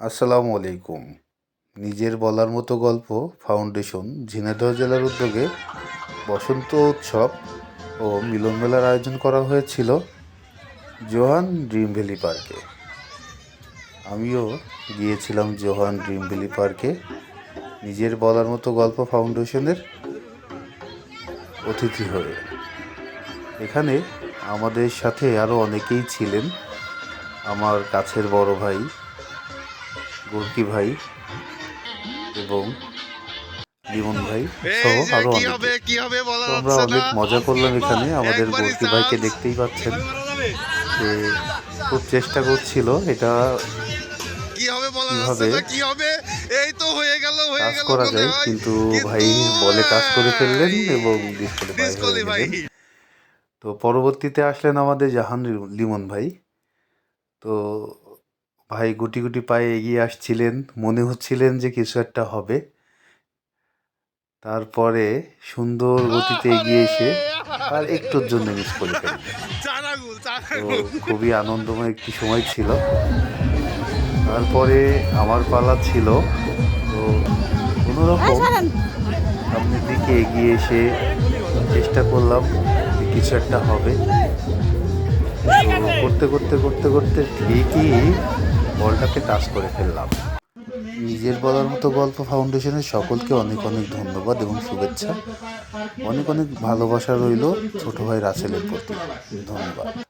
আসসালামু আলাইকুম। নিজের বলার মতো গল্প ফাউন্ডেশন, ঝিনাইদহ জেলার উদ্যোগে বসন্ত উৎসব ও মিলন মেলার আয়োজন করা হয়েছিল জোহান ড্রিম ভ্যালি পার্কে। আমিও গিয়েছিলাম জোহান ড্রিম ভ্যালি পার্কে। নিজের বলার মতো গল্প ফাউন্ডেশনের অতিথি হয়ে। এখানে আমাদের সাথে আরও অনেকেই ছিলেন। আমার কাছের বড় ভাই গোর্কি ভাই এবং লিমন ভাই সহ এই যে আরও কি অনেকে। আমরা অনেক মজা করলাম এখানে। আমাদের গোর্কি ভাইকে দেখতেই পাচ্ছেন যে খুব চেষ্টা করছিল। এটা কীভাবে কাজ করা যায় কিন্তু ভাই বলে কাজ করে ফেললেন এবং ডিসকোয়ালিফাই তো পরবর্তীতে আসলেন আমাদের জাহান লিমন ভাই। তো ভাই গুটি গুটি পায়ে এগিয়ে আসছিলেন মনে হচ্ছিলেন যে কিছু একটা হবে। তারপরে সুন্দর গতিতে এগিয়ে এসে আর একটুর জন্য মিস করে ফেললেন। তো খুবই আনন্দময় একটি সময় ছিল। তারপরে আমার পালা ছিল। তো কোনোরকম সামনের দিকে এগিয়ে এসে চেষ্টা করলাম যে কিছু একটা হবে। করতে করতে করতে করতে ঠিকই বলটাকে টাচ করে ফেললাম। নিজের বলার মতো গল্প ফাউন্ডেশনের সকলকে অনেক অনেক ধন্যবাদ এবং শুভেচ্ছা। অনেক অনেক ভালোবাসা রইল ছোট ভাই রাসেলের প্রতি। ধন্যবাদ।